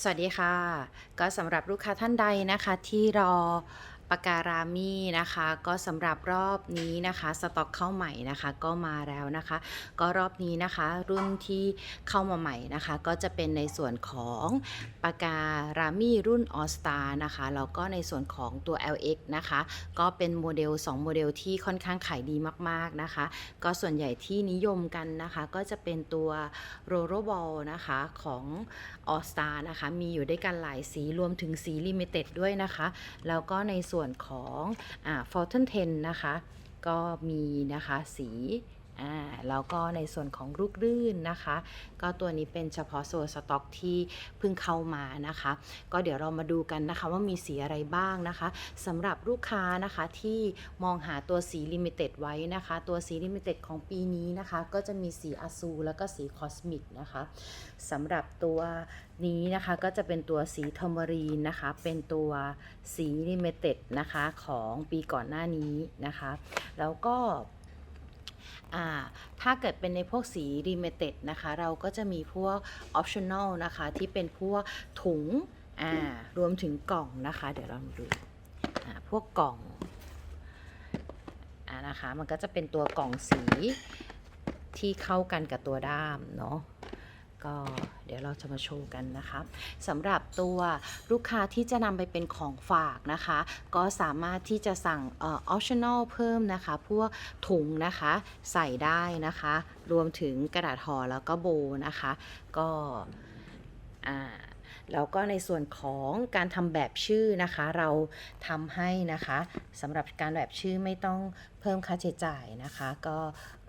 สวัสดีค่ะ ก็สำหรับลูกค้าท่านใดนะคะที่รอ ปาการามีนะคะก็สำหรับรอบนี้นะคะสต็อกเข้าใหม่นะคะก็มาแล้วนะคะ ก็รอบนี้นะคะรุ่นที่เข้ามาใหม่นะคะ ก็จะเป็นในส่วนของปาการามีรุ่น All Star นะคะแล้วก็ในส่วนของตัว LX นะคะ ก็เป็นโมเดล 2 โมเดลที่ค่อนข้างขายดีมากๆนะคะ ก็ส่วนใหญ่ที่นิยมกันนะคะ ก็จะเป็นตัว r o r o Ball นะคะของ All Star นะคะมีอยู่ด้วยกันหลายสีรวมถึงสี Limited ด้วยนะคะ แล้วก็ในส่วนส่วนของอ่า Fountain นะคะ ก็มีนะคะสี อ่าแล้วก็ในส่วนของลูกรื่นนะคะ ก็ตัวนี้เป็นเฉพาะโซนสต็อกที่เพิ่งเข้ามานะคะ ก็เดี๋ยวเรามาดูกันนะคะว่ามีสีอะไรบ้างนะคะสำหรับลูกค้านะคะที่มองหาตัวสีลิมิเต็ดไว้นะคะ ตัวสีลิมิเต็ดของปีนี้นะคะ ก็จะมีสีอซูแล้วก็สีคอสมิกนะคะสำหรับตัวนี้นะคะก็จะเป็นตัวสีทอมรีนนะคะ เป็นตัวสีลิมิเต็ดนะคะของปีก่อนหน้านี้นะคะ แล้วก็ ถ้าเกิดเป็นในพวกสีรีเมเต็ดนะคะ เราก็จะมีพวกออปชั่นอลนะคะ ที่เป็นพวกถุงรวมถึงกล่องนะคะ เดี๋ยวเรามาดูพวกกล่องอ่านะคะ มันก็จะเป็นตัวกล่องสีที่เข้ากันกับตัวด้ามเนาะ ก็เดี๋ยวเราจะมาโชว์กันนะคะสำหรับตัวลูกค้าที่จะนำไปเป็นของฝากนะคะ ก็สามารถที่จะสั่งเอ่อ optional เพิ่มนะคะ พวกถุงนะคะใส่ได้นะคะ รวมถึงกระดาษห่อแล้วก็โบนะคะ ก็อ่า แล้วก็ในส่วนของการทำแบบชื่อนะคะ เราทำให้นะคะสำหรับการแบบชื่อไม่ต้องเพิ่มค่าใช้จ่ายนะคะ ก็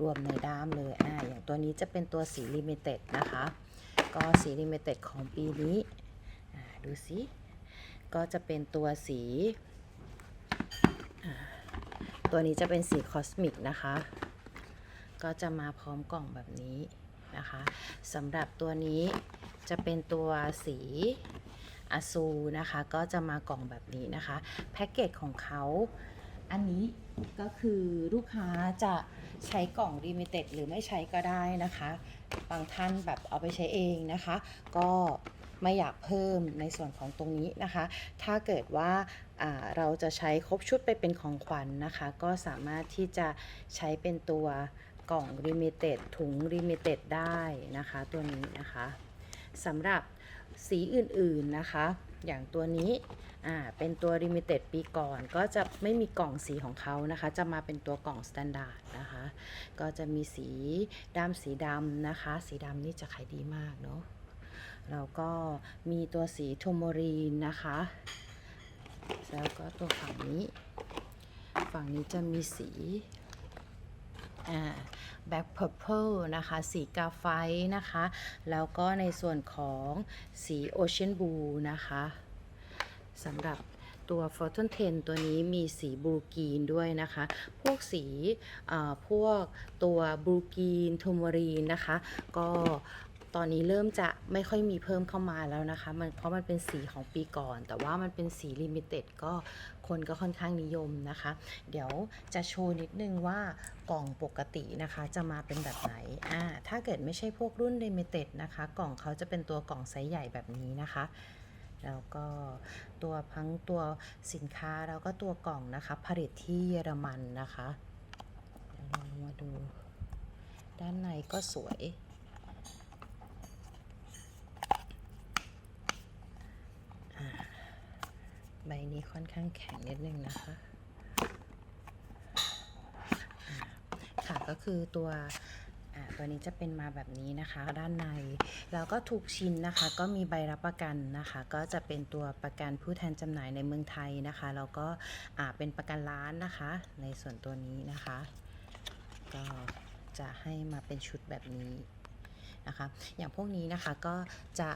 รวมในด้ามเลยอ่าอย่างตัวนี้จะเป็นตัวสี limited นะคะ ก็สี limited ของปีนี้อ่าดูสิก็จะเป็นตัวสีตัวนี้จะเป็นสีคอสมิกนะคะ ก็จะมาพร้อมกล่องแบบนี้นะคะสำหรับตัวนี้ จะเป็นตัวสีอาซูนะคะก็จะมากล่องแบบนี้นะคะแพ็กเกจของเขาอันนี้ก็คือลูกค้าจะใช้กล่อง limited หรือไม่ใช้ก็ได้นะคะ บางท่านแบบเอาไปใช้เองนะคะ ก็ไม่อยากเพิ่มในส่วนของตรงนี้นะคะ ถ้าเกิดว่าเราจะใช้ครบชุดไปเป็นของขวัญนนะคะ ก็สามารถที่จะใช้เป็นตัวกล่อง Limited ถุง Limited ได้นะคะ ตัวนี้นะคะ สำหรับสีอื่นๆนะคะ อย่างตัวนี้อ่าเป็นตัว Limited ปีก่อน ก็จะไม่มีกล่องสีของเขานะคะ จะมาเป็นตัวกล่อง Standard นะคะ ก็จะมีสีดำสีดำนะคะ สีดำนี่จะขายดีมากเนาะแล้วก็มีตัวสีโทโมรีนนะคะ แล้วก็ตัวฝั่งนี้ ฝั่งนี้จะมีสี อ่าแบ็คเพอร์เพลนะคะ สีกาไฟนะคะ แล้วก็ในส่วนของสีโอเชียนบูนะคะสำหรับตัว f o r t u n 10 ตัวนี้มีสีบลูกรีนด้วยนะคะ พวกสีพวกตัวบลูกรีนทูมรีนนะคะ ก็ ตอนนี้เริ่มจะไม่ค่อยมีเพิ่มเข้ามาแล้วนะคะ มันเพราะมันเป็นสีของปีก่อน แต่ว่ามันเป็นสีลิมิเต็ดก็คนก็ค่อนข้างนิยมนะคะ เดี๋ยวจะโชว์นิดนึงว่ากล่องปกตินะคะจะมาเป็นแบบไหนอ่าถ้าเกิดไม่ใช่พวกรุ่นลิมิเต็ดนะคะ กล่องเขาจะเป็นตัวกล่องไซส์ใหญ่แบบนี้นะคะแล้วก็ตัวพังตัวสินค้าแล้วก็ตัวกล่องนะคะ ผลิตที่เยอรมันนะคะเดี๋ยวเรามาดู ด้านในก็สวย อ่าใบ นี้ค่อนข้างแข็งนิดนึงนะคะค่ะก็คือตัวอ่าตัวนี้จะเป็นมาแบบนี้นะคะ ด้านใน แล้วก็ทุกชิ้นนะคะ ก็มีใบรับประกันนะคะ ก็จะเป็นตัวประกันผู้แทนจำหน่ายในเมืองไทยนะคะแล้วก็อ่าเป็นประกันร้านนะคะ ในส่วนตัวนี้นะคะ ก็จะให้มาเป็นชุดแบบนี้นะคะ อย่างพวกนี้นะคะก็จะ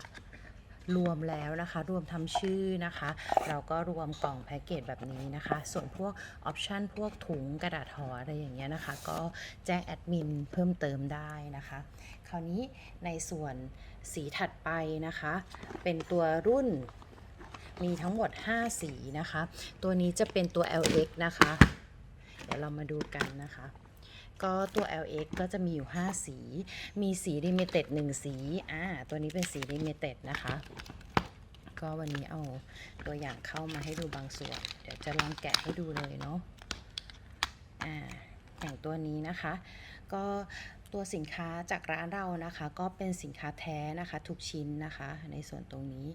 รวมแล้วนะคะ รวมทำชื่อนะคะ เราก็รวมกล่องแพ็กเกจแบบนี้นะคะ ส่วนพวกออปชันพวกถุงกระดาษห่ออะไรอย่างเงี้ยนะคะ ก็แจ้งแอดมินเพิ่มเติมได้นะคะ คราวนี้ในส่วนสีถัดไปนะคะ เป็นตัวรุ่นมีทั้งหมด 5 สีนะคะ ตัวนี้จะเป็นตัว LX นะคะ เดี๋ยวเรามาดูกันนะคะ ก็ตัว LX ก็จะมีอยู่ 5 สี มีสี Limited 1สีอ่าตัวนี้เป็นสี Limited นะคะ ก็วันนี้เอาตัวอย่างเข้ามาให้ดูบางส่วน เดี๋ยวจะลองแกะให้ดูเลยเนาะอ่าอย่างตัวนี้นะคะ ก็ตัวสินค้าจากร้านเรานะคะ ก็เป็นสินค้าแท้นะคะ ทุกชิ้นนะคะ ในส่วนตรงนี้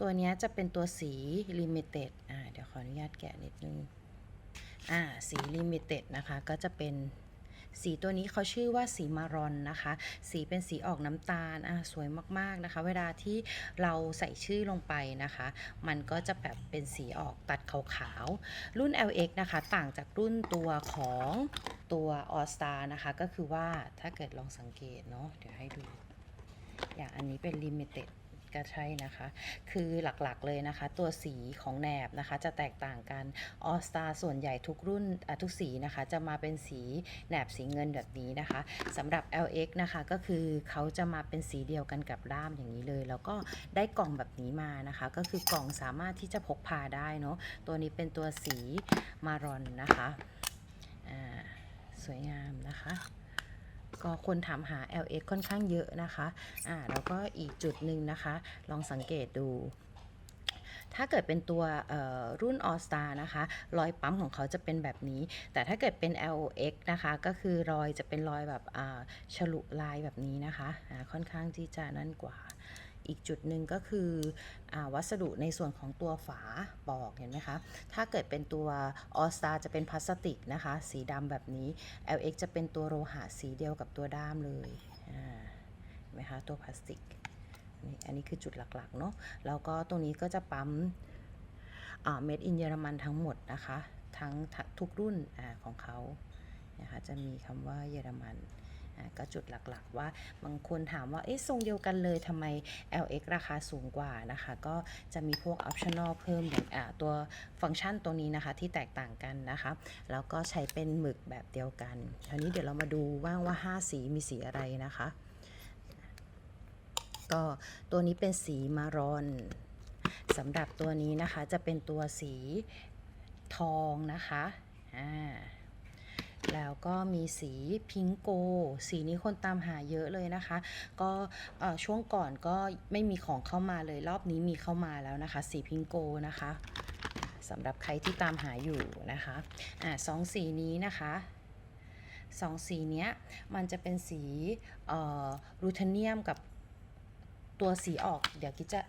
ตัวนี้จะเป็นตัวสี limited อ่าเดี๋ยวขออนุญาตแกะนิดนึงอ่าสี limited นะคะ ก็จะเป็น สีตัวนี้เขาชื่อว่าสีมารอนนะคะ สีเป็นสีออกน้ำตาลอ่าสวยมากๆนะคะ เวลาที่เราใส่ชื่อลงไปนะคะ มันก็จะแบบเป็นสีออกตัดขาวๆ รุ่น LX นะคะ ต่างจากรุ่นตัวของตัว All Star นะคะ ก็คือว่าถ้าเกิดลองสังเกตเนาะเดี๋ยวให้ดู อย่างอันนี้เป็น Limited ก็ใช่นะคะ คือหลักๆเลยนะคะ ตัวสีของแหนบนะคะ จะแตกต่างกัน All Star ส่วนใหญ่ทุกรุ่นทุกสีนะคะ จะมาเป็นสีแหนบสีเงินแบบนี้นะคะสำหรับ LX นะคะก็คือเขาจะมาเป็นสีเดียวกันกับด้ามอย่างนี้เลย แล้วก็ได้กล่องแบบนี้มานะคะ ก็คือกล่องสามารถที่จะพกพาได้เนาะตัวนี้เป็นตัวสีมารอนนะคะสวยงามนะคะ ก็คนถามหา LX ค่อนข้างเยอะนะคะอ่าแล้วก็อีกจุดหนึ่งนะคะ ลองสังเกตดูถ้าเกิดเป็นตัวรุ่น All Star นะคะ รอยปั๊มของเขาจะเป็นแบบนี้ แต่ถ้าเกิดเป็น LOX นะคะ ก็คือรอยจะเป็นรอยแบบอ่าฉลุลายแบบนี้นะคะอ่าค่อนข้างที่จะนั่นกว่า อีกจุดหนึ่งก็คืออวัสดุในส่วนของตัวฝาปอกเห็นไหมคะ ถ้าเกิดเป็นตัว All Star จะเป็นพลาสติกนะคะ สีดำแบบนี้ LX จะเป็นตัวโลหะสีเดียวกับตัวด้ามเลยอ่าเห็นไหมคะตัวพลาสติกนี่อันนี้คือจุดหลักๆเนาะแล้วก็ตรงนี้ก็จะปั๊มเม็ดอินเยอรมันทั้งหมดนะคะ ทั้งทุกรุ่นอของเขานะคะจะมีคำว่าเยอรมัน ก็จุดหลักๆ ว่าบางคนถามว่าเอ๊ะทรงเดียวกันเลยทำไม LX ราคาสูงกว่านะคะ ก็จะมีพวก optional เพิ่มอย่างตัวฟังก์ชันตรงนี้นะคะที่แตกต่างกันนะคะ แล้วก็ใช้เป็นหมึกแบบเดียวกันคราวนี้เดี๋ยวเรามาดูว่างว่า 5 สีมีสีอะไรนะคะ ก็ตัวนี้เป็นสีมารอนสำหรับตัวนี้นะคะจะเป็นตัวสีทองนะคะ อ่า แล้วก็มีสีพิงโก สีนี้คนตามหาเยอะเลยนะคะ ก็ช่วงก่อนก็ไม่มีของเข้ามาเลยรอบนี้มีเข้ามาแล้วนะคะ สีพิงโกนะคะสำหรับใครที่ตามหาอยู่นะคะอ่าสองสีนี้นะคะสองสีเนี้ยมันจะเป็นสีรูเทเนียมกับตัวสีออก เดี๋ยวกิจจะ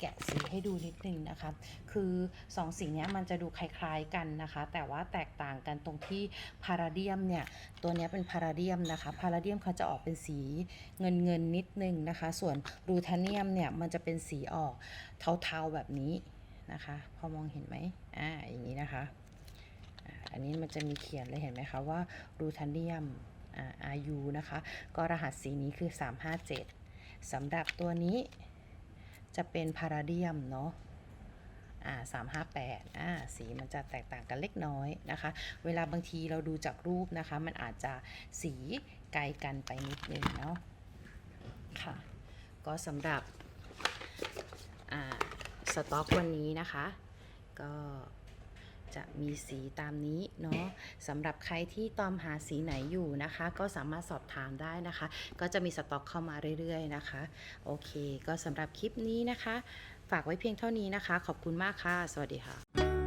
แกะสีให้ดูนิดนึงนะคะ คือสองสีนี้มันจะดูคล้ายๆกันนะคะ แต่ว่าแตกต่างกันตรงที่พาราเดียมเนี่ย ตัวนี้เป็นพาราเดียมนะคะพาราเดียมเขาจะออกเป็นสีเงินเงินๆนิดนึงนะคะ ส่วนรูทาเนียมเนี่ยมันจะเป็นสีออกเทาๆแบบนี้นะคะ พอมองเห็นไหมอ่าอย่างนี้นะคะ อันนี้มันจะมีเขียนเลยเห็นไหมคะว่ารูทาเนียมอา RU นะคะ ก็รหัสสีนี้คือ 357สำหรับตัวนี้ จะเป็นพาราเดียมเนาะอ่าสามห้าแปดอ่าสีมันจะแตกต่างกันเล็กน้อยนะคะ เวลาบางทีเราดูจากรูปนะคะ มันอาจจะสีไกลกันไปนิดนึงเนาะค่ะ ก็สำหรับอ่าสต็อกวันนี้นะคะ ก็ จะมีสีตามนี้เนาะสำหรับใครที่ตามหาสีไหนอยู่นะคะ ก็สามารถสอบถามได้นะคะ ก็จะมีสต็อกเข้ามาเรื่อยๆนะคะ โอเค ก็สำหรับคลิปนี้นะคะ ฝากไว้เพียงเท่านี้นะคะ ขอบคุณมากค่ะ สวัสดีค่ะ